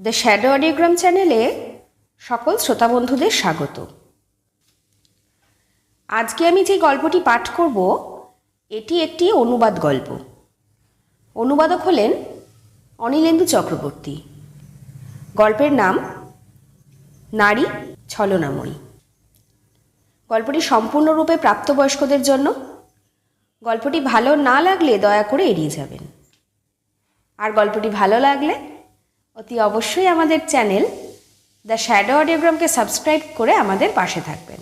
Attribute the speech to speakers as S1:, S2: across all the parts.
S1: The shadow অডিওগ্রাম চ্যানেলে সকল শ্রোতা বন্ধুদের স্বাগত। আজকে আমি যে গল্পটি পাঠ করব, এটি একটি অনুবাদ গল্প। অনুবাদক হলেন অনিলেন্দু চক্রবর্তী। গল্পের নাম নারী ছলনাময়ী। গল্পটি সম্পূর্ণরূপে প্রাপ্তবয়স্কদের জন্য। গল্পটি ভালো না লাগলে দয়া করে এড়িয়ে যাবেন। আর গল্পটি ভালো লাগলে অতি অবশ্যই আমাদের চ্যানেল দ্য শ্যাডো অডিওগ্রামকে সাবস্ক্রাইব করে আমাদের পাশে থাকবেন।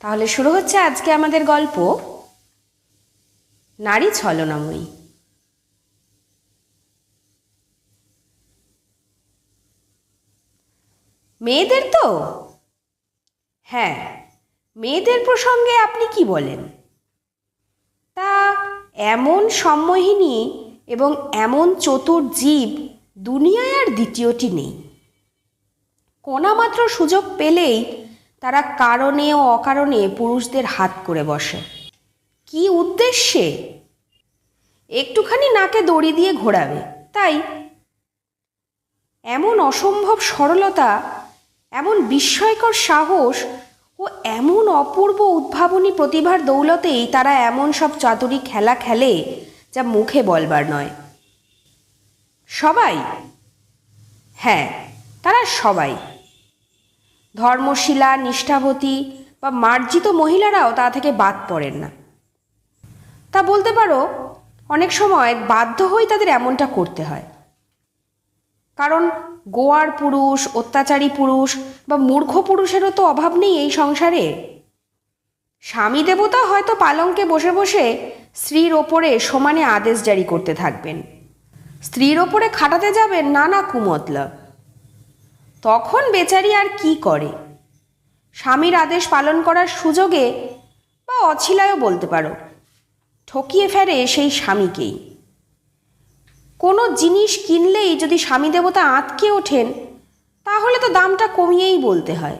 S1: তাহলে শুরু হচ্ছে আজকে আমাদের গল্প, নারী ছলনাময়ী। মেয়েদের তো? হ্যাঁ মেয়েদের প্রসঙ্গে আপনি কি বলেন? তা এমন সম্মোহিনী এবং এমন চতুর জীব দুনিয়ায় আর দ্বিতীয়টি নেই। কোনামাত্র সুযোগ পেলেই তারা কারণে ও অকারণে পুরুষদের হাত করে বসে। কি উদ্দেশ্যে? একটুখানি নাকে দড়ি দিয়ে ঘোরাবে, তাই? এমন অসম্ভব সরলতা, এমন বিস্ময়কর সাহস ও এমন অপূর্ব উদ্ভাবনী প্রতিভার দৌলতেই তারা এমন সব চাতুরি খেলা খেলে যা মুখে বলবার নয়। সবাই? হ্যাঁ তারা সবাই। ধর্মশীলা, নিষ্ঠাবতী বা মার্জিত মহিলারাও তা থেকে বাদ পড়েন না। তা বলতে পারো, অনেক সময় বাধ্য হয়ে তাদের এমনটা করতে হয়। কারণ গোয়ার পুরুষ, অত্যাচারী পুরুষ বা মূর্খ পুরুষেরও তো অভাব নেই এই সংসারে। স্বামী দেবতা হয়তো পালঙ্কে বসে বসে স্ত্রীর ওপরে সমানে আদেশ জারি করতে থাকবেন। স্ত্রীর ওপরে খাটাতে যাবেন নানা কুমতলব তখন বেচারি আর কি করে? স্বামীর আদেশ পালন করার সুযোগে বা অছিলায়ও বলতে পারো, ঠকিয়ে ফেরে সেই স্বামীকেই। কোনো জিনিস কিনলেই যদি স্বামী দেবতা আঁতকে ওঠেন, তাহলে তো দামটা কমিয়েই বলতে হয়।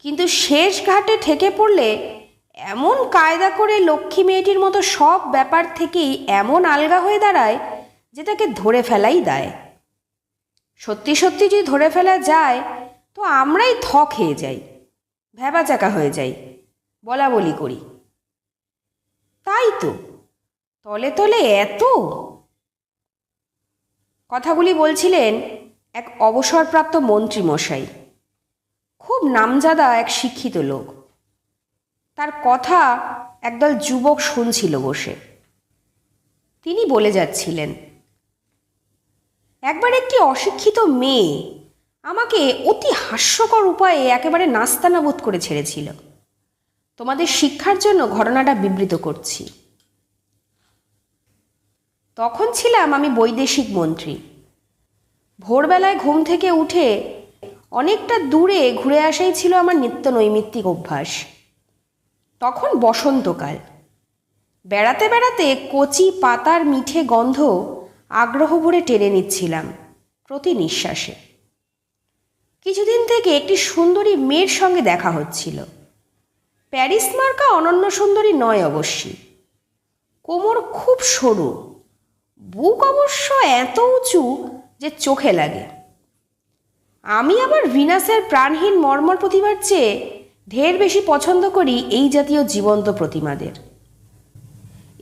S1: কিন্তু শেষ ঘাটে ঠেকে পড়লে এমন কায়দা করে লক্ষ্মী মেয়েটির মতো সব ব্যাপার থেকেই এমন আলগা হয়ে দাঁড়ায় যে তাকে ধরে ফেলাই দেয়। সত্যি সত্যি যদি ধরে ফেলা যায়, তো আমরাই থ খেয়ে যাই, ভ্যাবাচাকা হয়ে যাই, বলা বলি করি। তাই তো, তলে তলে এত। কথাগুলি বলছিলেন এক অবসরপ্রাপ্ত মন্ত্রী মশাই খুব নামজাদা এক শিক্ষিত লোক। তার কথা একদল যুবক শুনছিল বসে। তিনি বলে যাচ্ছিলেন একবার একটি অশিক্ষিত মেয়ে। আমাকে অতি হাস্যকর উপায়ে একেবারে নাস্তানাবোধ করে ছেড়েছিল। তোমাদের শিক্ষার জন্য ঘটনাটা বিবৃত করছি। তখন ছিলাম আমি বৈদেশিক মন্ত্রী। ভোরবেলায় ঘুম থেকে উঠে অনেকটা দূরে ঘুরে আসাই ছিল আমার নিত্য নৈমিত্তিক অভ্যাস। তখন বসন্তকাল। বেড়াতে বেড়াতে কচি পাতার মিঠে গন্ধ আগ্রহ ভরে টেনে নিচ্ছিলাম, প্রতি নিঃশ্বাসে। কিছুদিন থেকে একটি সুন্দরী মেয়ের সঙ্গে দেখা হচ্ছিল। প্যারিস মার্কা অনন্য সুন্দরী নয় অবশ্যই কোমর খুব সরু, বুক অবশ্য এত উঁচু যে চোখে লাগে। আমি আবার ভিনাসের প্রাণহীন মর্মর প্রতিমার চেয়ে ঢের বেশি পছন্দ করি এই জাতীয় জীবন্ত প্রতিমাদের।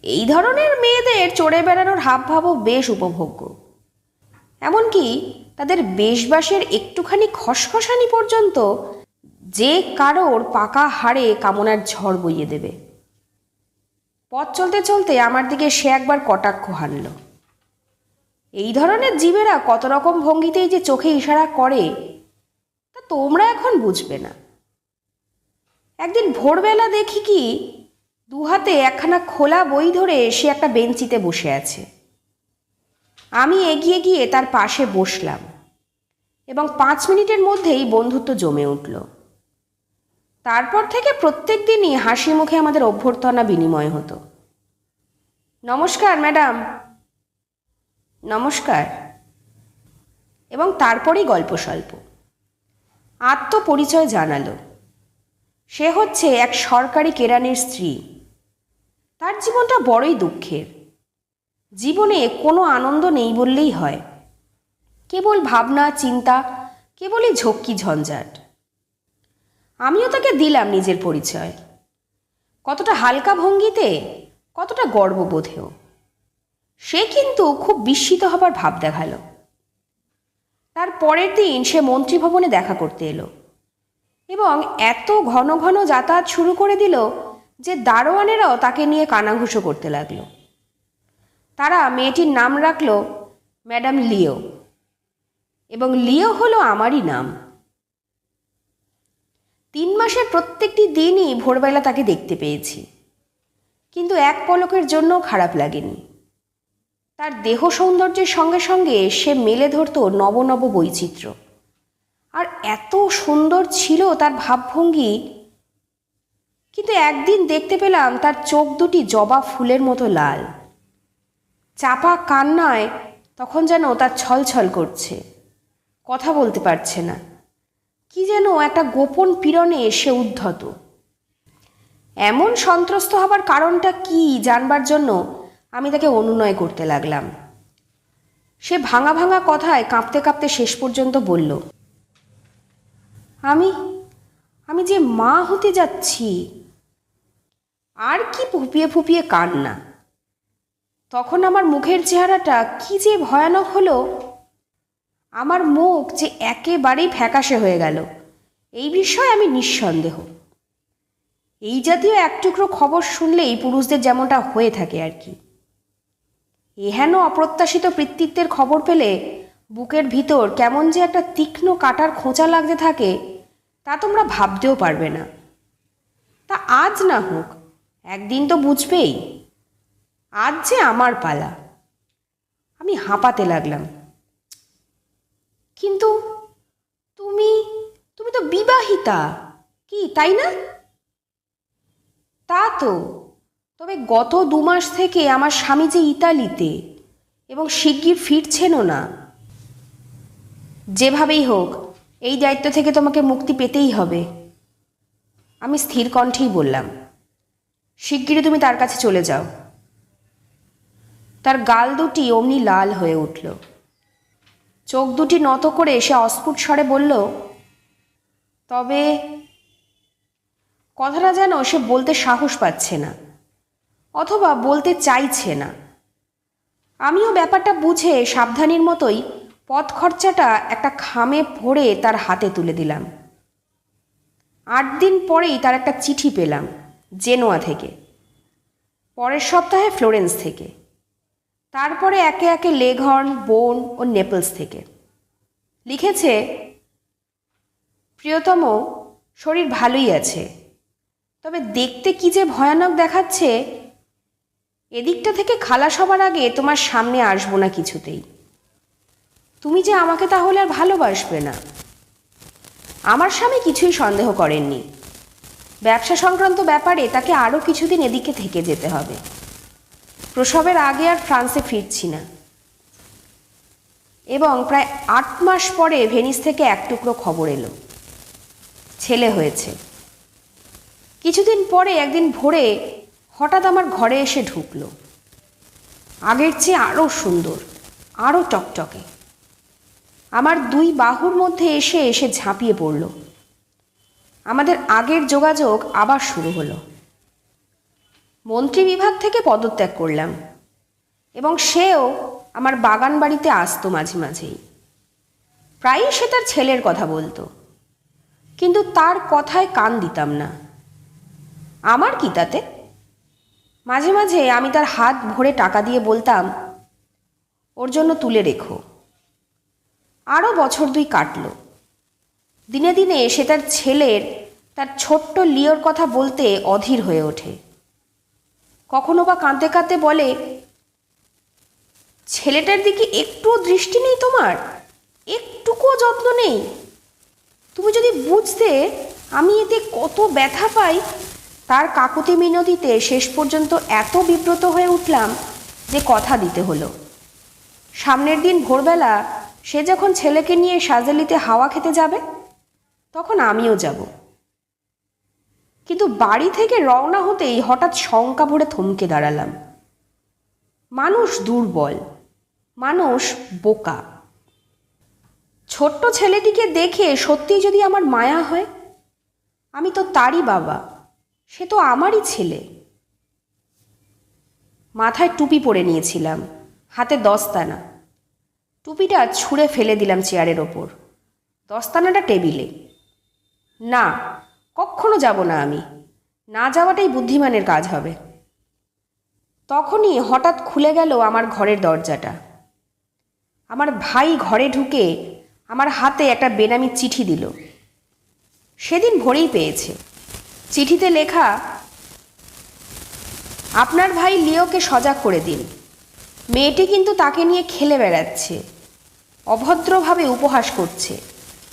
S1: এই ধরনের মেয়েদের চড়ে বেড়ানোর হাবভাবও বেশ উপভোগ্য। এমনকি তাদের বেশবাসের একটুখানি খসখসানি পর্যন্ত যে কারোর পাকা হাড়ে কামনার ঝড় বইয়ে দেবে। পথ চলতে চলতে আমার দিকে সে একবার কটাক্ষ হানল। এই ধরনের জীবেরা কত রকম ভঙ্গিতেই যে চোখে ইশারা করে, তা তোমরা এখন বুঝবে না। একদিন ভোরবেলা দেখি কি দু হাতে একখানা খোলা বই ধরে সে একটা বেঞ্চিতে বসে আছে। আমি এগিয়ে গিয়ে তার পাশে বসলাম এবং পাঁচ মিনিটের মধ্যেই বন্ধুত্ব জমে উঠল। তারপর থেকে প্রত্যেক দিনই হাসি মুখে আমাদের অভ্যর্থনা বিনিময় হতো। নমস্কার, ম্যাডাম। নমস্কার। এবং তারপরেই গল্প স্বল্প। আত্মপরিচয় জানালো। সে হচ্ছে এক সরকারি কেরানির স্ত্রী। তার জীবনটা বড়ই দুঃখের। জীবনে কোনো আনন্দ নেই বললেই হয়। কেবল ভাবনা, চিন্তা, কেবলই ঝক্কি ঝঞ্ঝাট। আমিও তাকে দিলাম নিজের পরিচয়। কতটা হালকা ভঙ্গিতে, কতটা গর্ববোধেও। সে কিন্তু খুব বিস্মিত হবার ভাব দেখাল। তার পরের দিন সে মন্ত্রীভবনে দেখা করতে এলো এবং এত ঘন ঘন যাতায়াত শুরু করে দিল যে দারোয়ানেরাও তাকে নিয়ে কানাঘুষো করতে লাগল। তারা মেয়েটির নাম রাখল ম্যাডাম লিও এবং লিও হলো আমারই নাম। তিন মাসের প্রত্যেকটি দিনই ভোরবেলা তাকে দেখতে পেয়েছি। কিন্তু এক পলকের জন্য খারাপ লাগেনি। তার দেহ সৌন্দর্যের সঙ্গে সঙ্গে সে মেলে ধরতো নব নব বৈচিত্র্য। আর এত সুন্দর ছিল তার ভাবভঙ্গি কিন্তু একদিন দেখতে পেলাম তার চোখ দুটি জবা ফুলের মতো লাল। চাপা কান্নায় তখন যেন তার ছলছল করছে। কথা বলতে পারছে না। কি যেন একটা গোপন পীড়নে এসে উদ্ধত। এমন সন্ত্রস্ত হবার কারণটা কি জানবার জন্য আমি তাকে অনুনয় করতে লাগলাম। সে ভাঙা ভাঙা কথায় কাঁপতে কাঁপতে শেষ পর্যন্ত বলল, আমি আমি যে মা হতে যাচ্ছি আর কি ফুপিয়ে ফুপিয়ে কান্না। তখন আমার মুখের চেহারাটা কি যে ভয়ানক হলো। আমার মুখ যে একেবারেই ফ্যাকাশে হয়ে গেল। এই বিষয়ে আমি নিঃসন্দেহ। এই জাতীয় এক টুকরো খবর শুনলেই পুরুষদের যেমনটা হয়ে থাকে আর কি। এহেন অপ্রত্যাশিত কৃতিত্বের খবর পেলে বুকের ভিতর কেমন যে একটা তীক্ষ্ণ কাটার খোঁচা লাগতে থাকে, তা তোমরা ভাবতেও পারবে না। তা আজ না হোক একদিন তো বুঝবেই। আজ যে আমার পালা। আমি হাঁপাতে লাগলাম। কিন্তু তুমি তুমি তো বিবাহিতা। কি, তাই না? তা তো। তবে গত দু মাস থেকে আমার স্বামী যে ইতালিতে, এবং শিগগির ফিরছেনও না। যেভাবেই হোক, এই দায়িত্ব থেকে তোমাকে মুক্তি পেতেই হবে। আমি স্থির কণ্ঠেই বললাম। শিগগিরই তুমি তার কাছে চলে যাও। তার গাল দুটি অমনি লাল হয়ে উঠল। চোখ দুটি নত করে সে অস্ফুট স্বরে বলল, তবে কথাটা যেন সে বলতে সাহস পাচ্ছে না, অথবা বলতে চাইছে না। আমিও ব্যাপারটা বুঝে সাবধানীর মতোই পথ খরচাটা একটা খামে ভরে তার হাতে তুলে দিলাম। আট দিন পরেই তার একটা চিঠি পেলাম। জেনোয়া থেকে, পরের সপ্তাহে ফ্লোরেন্স থেকে, তারপরে একে একে লেঘর্ন বোন ও নেপলস থেকে। লিখেছে, প্রিয়তম, শরীর ভালোই আছে, তবে দেখতে কি যে ভয়ানক দেখাচ্ছে, এদিকটা থেকে খালাস হবার আগে তোমার সামনে আসব না কিছুতেই। তুমি যে আমাকে তাহলে আর ভালোবাসবে না। আমার স্বামী কিছুই সন্দেহ করেননি। ব্যবসা সংক্রান্ত ব্যাপারে তাকে আরও কিছুদিন এদিকে থেকে যেতে হবে। প্রসবের আগে আর ফ্রান্সে ফিরছি না। এবং প্রায় আট মাস পরে ভেনিস থেকে এক টুকরো খবর এলো। ছেলে হয়েছে। কিছুদিন পরে একদিন ভোরে হঠাৎ আমার ঘরে এসে ঢুকলো। আগের চেয়ে আরও সুন্দর আরও টকটকে। আমার দুই বাহুর মধ্যে এসে এসে ঝাঁপিয়ে পড়ল। আমাদের আগের যোগাযোগ আবার শুরু হলো। মন্ত্রী বিভাগ থেকে পদত্যাগ করলাম এবং সেও আমার বাগান বাড়িতে আসতো মাঝে মাঝেই। প্রায়ই সে তার ছেলের কথা বলতো, কিন্তু তার কথায় কান দিতাম না। আমার কি তাতে? মাঝে মাঝে আমি তার হাত ভরে টাকা দিয়ে বলতাম, ওর জন্য তুলে রেখো। আরও বছর দুই কাটল। দিনে দিনে সে তার ছেলের তার ছোট্ট লিওর কথা বলতে অধীর হয়ে ওঠে। কখনো বা কাঁদতে কাঁদতে বলে, ছেলেটার দিকে একটুও দৃষ্টি নেই তোমার, একটুকুও যত্ন নেই। তুমি যদি বুঝতে আমি এতে কত ব্যথা পাই, তার কাকুতি মিনতিতে শেষ পর্যন্ত এত বিব্রত হয়ে উঠলাম যে কথা দিতে হলো। সামনের দিন ভোরবেলা সে যখন ছেলেকে নিয়ে সাজেলিতে হাওয়া খেতে যাবে, তখন আমিও যাব। কিন্তু বাড়ি থেকে রওনা হতেই হঠাৎ শঙ্কা ভরে থমকে দাঁড়ালাম। মানুষ দুর্বল, মানুষ বোকা। ছোট্ট ছেলেটিকে দেখে সত্যিই যদি আমার মায়া হয়, আমি তো তারই বাবা, সে তো আমারই ছেলে। মাথায় টুপি পরে নিয়েছিলাম, হাতে দস্তানা। টুপিটা ছুঁড়ে ফেলে দিলাম চেয়ারের ওপর। দস্তানাটা টেবিলে। না কখনো যাব না আমি। না যাওয়াটাই বুদ্ধিমানের কাজ হবে। তখনই হঠাৎ খুলে গেল আমার ঘরের দরজাটা। আমার ভাই ঘরে ঢুকে আমার হাতে একটা বেনামি চিঠি দিল। সেদিন ভোরেই পেয়েছে। চিঠিতে লেখা, আপনার ভাই লিওকে সজাগ করে দিন। মেয়েটি কিন্তু তাকে নিয়ে খেলে বেড়াচ্ছে। অভদ্রভাবে উপহাস করছে।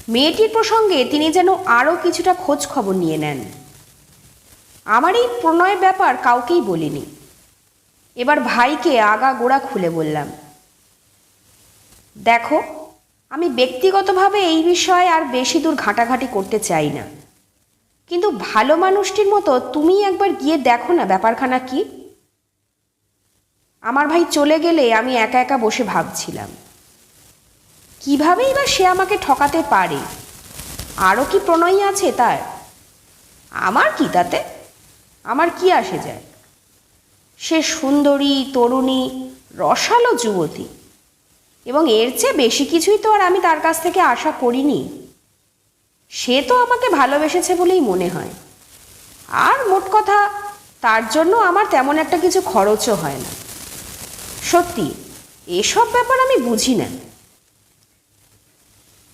S1: মেয়েটির প্রসঙ্গে তিনি যেন আরও কিছুটা খোঁজ খবর নিয়ে নেন। আমার এই প্রণয় ব্যাপার কাউকেই বলিনি। এবার ভাইকে আগা গোড়া খুলে বললাম, দেখো, আমি ব্যক্তিগতভাবে এই বিষয়ে আর বেশি দূর ঘাঁটাঘাঁটি করতে চাই না। কিন্তু ভালো মানুষটির মতো তুমি একবার গিয়ে দেখো না ব্যাপারখানা কি? আমার ভাই চলে গেলে আমি একা একা বসে ভাবছিলাম। কিভাবেই বা সে আমাকে ঠকাতে পারে? আরও কি প্রণয়ী আছে তার? আমার কি তাতে? আমার কি আসে যায়? সে সুন্দরী, তরুণী, রসালো যুবতী। এবং এর চেয়ে বেশি কিছুই তো আর আমি তার কাছ থেকে আশা করিনি। সে তো আমাকে ভালোবেসেছে বলেই মনে হয়। আর মোট কথা, তার জন্য আমার তেমন একটা কিছু খরচও হয় না। সত্যি, এসব ব্যাপার আমি বুঝি না।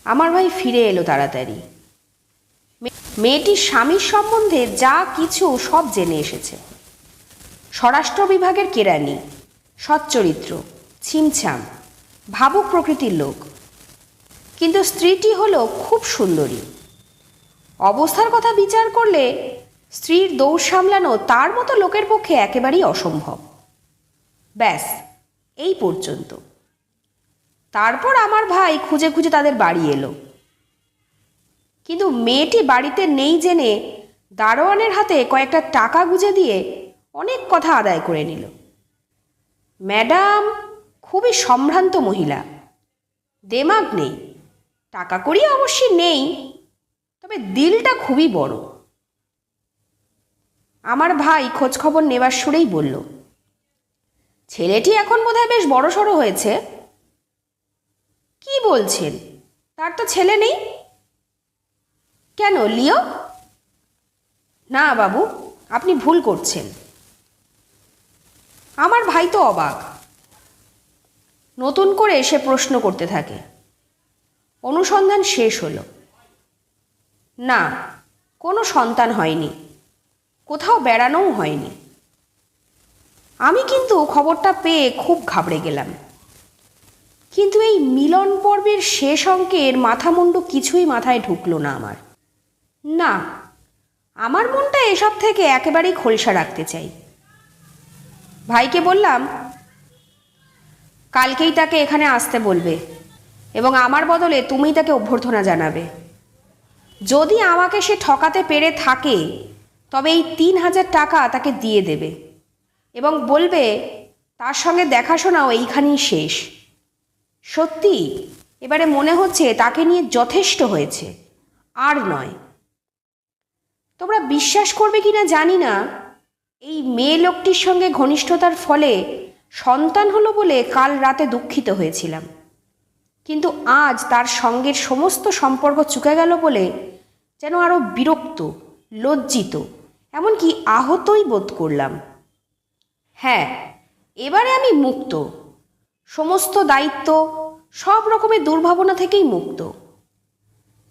S1: আমার ভাই ফিরে এলো তাড়াতাড়ি। মেয়েটির স্বামীর সম্বন্ধে যা কিছু সব জেনে এসেছে। স্বরাষ্ট্র বিভাগের কেরানি সচ্চরিত্র, ছিমছাম, ভাবুক প্রকৃতির লোক। কিন্তু স্ত্রীটি হলো খুব সুন্দরী। অবস্থার কথা বিচার করলে স্ত্রীর দৌড় সামলানো তার মতো লোকের পক্ষে একেবারেই অসম্ভব। ব্যাস, এই পর্যন্ত। তারপর আমার ভাই খুঁজে খুঁজে তাদের বাড়ি এলো। কিন্তু মেয়েটি বাড়িতে নেই জেনে দারোয়ানের হাতে কয়েকটা টাকা গুঁজে দিয়ে অনেক কথা আদায় করে নিল। ম্যাডাম খুবই সম্ভ্রান্ত মহিলা। দেমাগ নেই। টাকা কড়ি অবশ্যই নেই। তবে দিলটা খুবই বড়। আমার ভাই খোঁজখবর নেবার সুরেই বলল, ছেলেটি এখন বোধহয় বেশ বড় সড়ো হয়েছে। কি বলছেন? তার তো ছেলে নেই। কেন, লিও? না বাবু, আপনি ভুল করছেন। আমার ভাই তো অবাক। নতুন করে সে প্রশ্ন করতে থাকে। অনুসন্ধান শেষ হলো। না, কোনো সন্তান হয়নি। কোথাও বেড়ানোও হয়নি। আমি কিন্তু খবরটা পেয়ে খুব ঘাবড়ে গেলাম। কিন্তু এই মিলন পর্বের শেষ অঙ্কের মাথামুন্ডু কিছুই মাথায় ঢুকলো না আমার। না, আমার মনটা এসব থেকে একেবারেই খোলসা রাখতে চাই। ভাইকে বললাম, কালকেই তাকে এখানে আসতে বলবে এবং আমার বদলে তুমি তাকে অভ্যর্থনা জানাবে। যদি আমাকে সে ঠকাতে পেরে থাকে, তবে এই তিন হাজার টাকা তাকে দিয়ে দেবে এবং বলবে, তার সঙ্গে দেখাশোনাও এইখানেই শেষ। সত্যি? এবারে মনে হচ্ছে তাকে নিয়ে যথেষ্ট হয়েছে। আর নয়। তোমরা বিশ্বাস করবে কি না জানি না। এই মেয়ে লোকটির সঙ্গে ঘনিষ্ঠতার ফলে সন্তান হলো বলে কাল রাতে দুঃখিত হয়েছিলাম। কিন্তু আজ তার সঙ্গের সমস্ত সম্পর্ক চুকে গেল বলে যেন আরও বিরক্ত, লজ্জিত, এমনকি আহতই বোধ করলাম। হ্যাঁ এবারে আমি মুক্ত। সমস্ত দায়িত্ব সব রকমের দুর্ভাবনা থেকেই মুক্ত।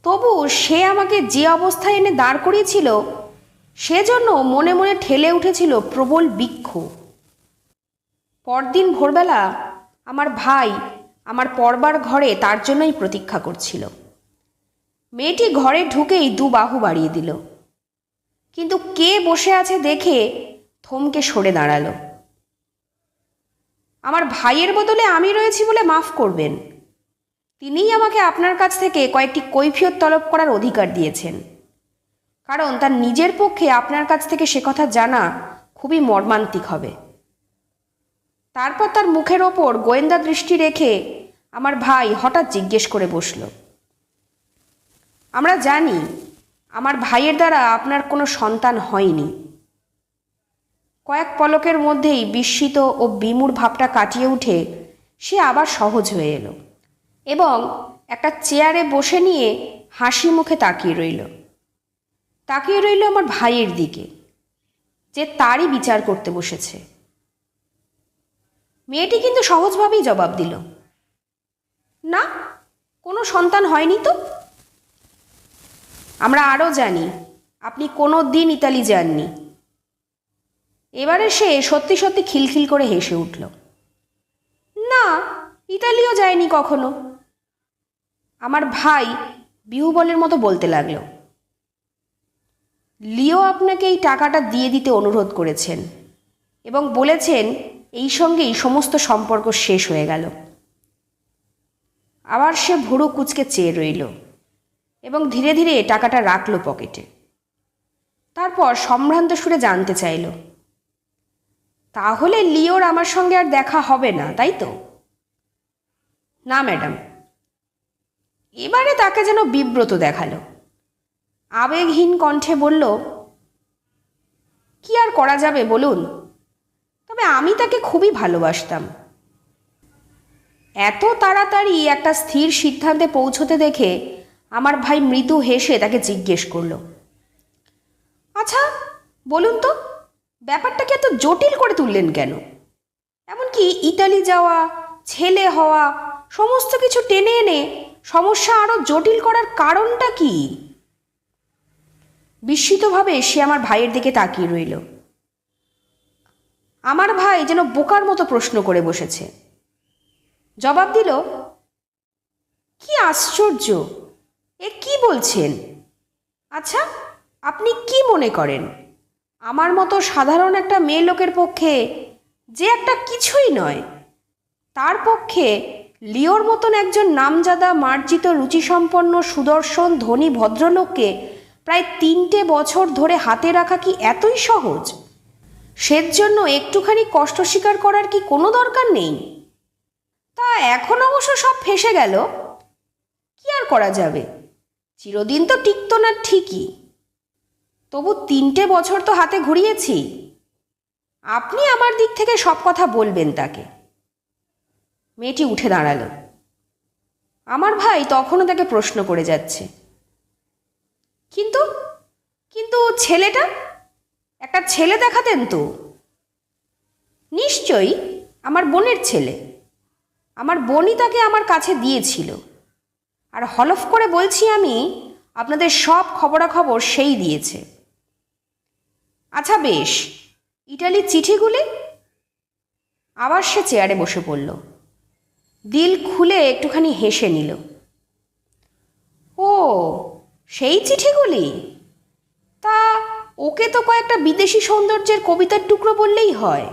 S1: তবু সে আমাকে যে অবস্থায় এনে দাঁড় করিয়েছিল, সেজন্য মনে মনে ঠেলে উঠেছিল প্রবল বৃক্ষ। পরদিন ভোরবেলা আমার ভাই আমার পরবার ঘরে তার জন্যই প্রতীক্ষা করছিল। মেয়েটি ঘরে ঢুকেই দু বাহু বাড়িয়ে দিল। কিন্তু কে বসে আছে দেখে থমকে সরে দাঁড়াল। আমার ভাইয়ের বদলে আমি রয়েছি বলে মাফ করবেন। তিনিই আমাকে আপনার কাছ থেকে কয়েকটি কৈফিয়ত তলব করার অধিকার দিয়েছেন। কারণ তার নিজের পক্ষে আপনার কাছ থেকে সে কথা জানা খুবই মর্মান্তিক হবে। তারপর তার মুখের ওপর গোয়েন্দা দৃষ্টি রেখে আমার ভাই হঠাৎ জিজ্ঞেস করে বসল, আমরা জানি, আমার ভাইয়ের দ্বারা আপনার কোনো সন্তান হয়নি। কয়েক পলকের মধ্যেই বিস্মিত ও বিমূর ভাবটা কাটিয়ে উঠে সে আবার সহজ হয়ে এলো এবং একটা চেয়ারে বসে নিয়ে হাসি মুখে তাকিয়ে রইল। তাকিয়ে রইল আমার ভাইয়ের দিকে, যে তারই বিচার করতে বসেছে। মেয়েটি কিন্তু সহজভাবেই জবাব দিল, না, কোনো সন্তান হয়নি তো? আমরা আরও জানি, আপনি কোনো দিন ইতালি যাননি। এবারে সে সত্যি সত্যি খিলখিল করে হেসে উঠল। না, ইতালিও যায়নি কখনো? আমার ভাই বিহুবলের মতো বলতে লাগল। লিও আপনাকে এই টাকাটা দিয়ে দিতে অনুরোধ করেছেন এবং বলেছেন এই সঙ্গেই সমস্ত সম্পর্ক শেষ হয়ে গেল। আবার সে ভুরু কুচকে চেয়ে রইল এবং ধীরে ধীরে টাকাটা রাখল পকেটে। তারপর সম্ভ্রান্ত সুরে জানতে চাইল তাহলে লিওর আমার সঙ্গে আর দেখা হবে না তাই তো? না ম্যাডাম। এবারে তাকে যেন বিব্রত দেখাল। আবেগহীন কণ্ঠে বলল কি আর করা যাবে বলুন? তবে আমি তাকে খুবই ভালোবাসতাম। এত তাড়াতাড়ি একটা স্থির সিদ্ধান্তে পৌঁছতে দেখে আমার ভাই মৃদু হেসে তাকে জিজ্ঞেস করল আচ্ছা বলুন তো ব্যাপারটাকে এত জটিল করে তুললেন কেন? এমনকি ইতালি যাওয়া, ছেলে হওয়া, সমস্ত কিছু টেনে এনে সমস্যা আরও জটিল করার কারণটা কি? বিস্মিতভাবে সে আমার ভাইয়ের দিকে তাকিয়ে রইল। আমার ভাই যেন বোকার মতো প্রশ্ন করে বসেছে। জবাব দিল, কি আশ্চর্য! এ কি বলছেন? আচ্ছা আপনি কি মনে করেন? আমার মতো সাধারণ একটা মেয়ে লোকের পক্ষে যে একটা কিছুই নয়। তার পক্ষে লিওর মতন একজন নামজাদা, মার্জিত, রুচিসম্পন্ন, সুদর্শন, ধনী, ভদ্রলোককে প্রায় তিনটে বছর ধরে হাতে রাখা কি এতই সহজ? সের জন্য একটুখানি কষ্ট স্বীকার করার কি কোনো দরকার নেই? তা এখন অবশ্য সব ফেসে গেল। কি আর করা যাবে? চিরদিন তো টিকতো না ঠিকই। তবু তিনটে বছর তো হাতে ঘুরিয়েছি। আপনি আমার দিক থেকে সব কথা বলবেন তাকে। মেয়েটি উঠে দাঁড়াল। আমার ভাই তখনও তাকে প্রশ্ন করে যাচ্ছে। কিন্তু কিন্তু ছেলেটা? একটা ছেলে দেখাতেন তো। নিশ্চয়ই আমার বোনের ছেলে। আমার বোনই তাকে আমার কাছে দিয়েছিল। আর হলফ করে বলছি আমি, আপনাদের সব খবরাখবর সেই দিয়েছে। আচ্ছা বেশ। ইটালির চিঠিগুলি? আবার সে চেয়ারে বসে পড়ল। দিল খুলে একটুখানি হেসে নিল। ও, সেই চিঠিগুলি? তা ওকে তো কয়েকটা বিদেশি সৌন্দর্যের কবিতার টুকরো বললেই হয়।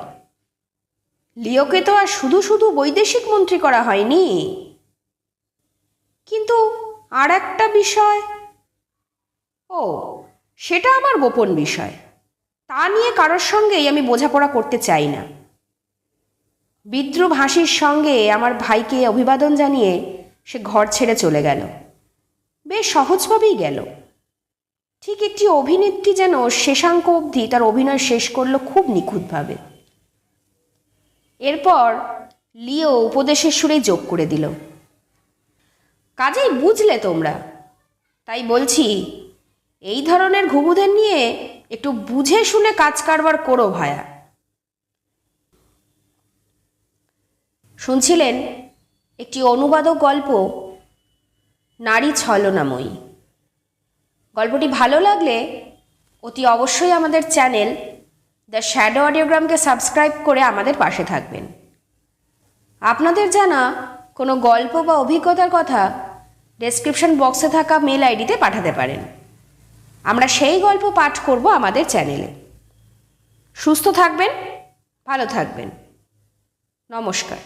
S1: লিওকে তো আর শুধু শুধু বৈদেশিক মন্ত্রী করা হয়নি। কিন্তু আর একটা বিষয়? ও, সেটা আমার গোপন বিষয়। তা নিয়ে কারোর সঙ্গেই আমি বোঝাপড়া করতে চাই না। বিদ্রুপ হাসির সঙ্গে আমার ভাইকে অভিবাদন জানিয়ে সে ঘর ছেড়ে চলে গেল। বেশ সহজভাবেই গেল। ঠিক একটি অভিনেত্রী যেন শেষাঙ্ক অবধি তার অভিনয় শেষ করল খুব নিখুঁতভাবে। এরপর লিও উপদেশের সুরে যোগ করে দিল। কাজেই বুঝলে তোমরা। তাই বলছি এই ধরনের ঘুঘুদের নিয়ে একটু বুঝে শুনে কাজ কারবার করো ভায়া। শুনছিলেন একটি অনুবাদক গল্প, নারী ছলনাময়ী। গল্পটি ভালো লাগলে অতি অবশ্যই আমাদের চ্যানেল দ্য শ্যাডো অডিওগ্রামকে সাবস্ক্রাইব করে আমাদের পাশে থাকবেন। আপনাদের জানা কোনো গল্প বা অভিজ্ঞতার কথা ডেসক্রিপশন বক্সে থাকা মেল আইডিতে পাঠাতে পারেন। আমরা সেই গল্প পাঠ করব আমাদের চ্যানেলে। সুস্থ থাকবেন ভালো থাকবেন। নমস্কার।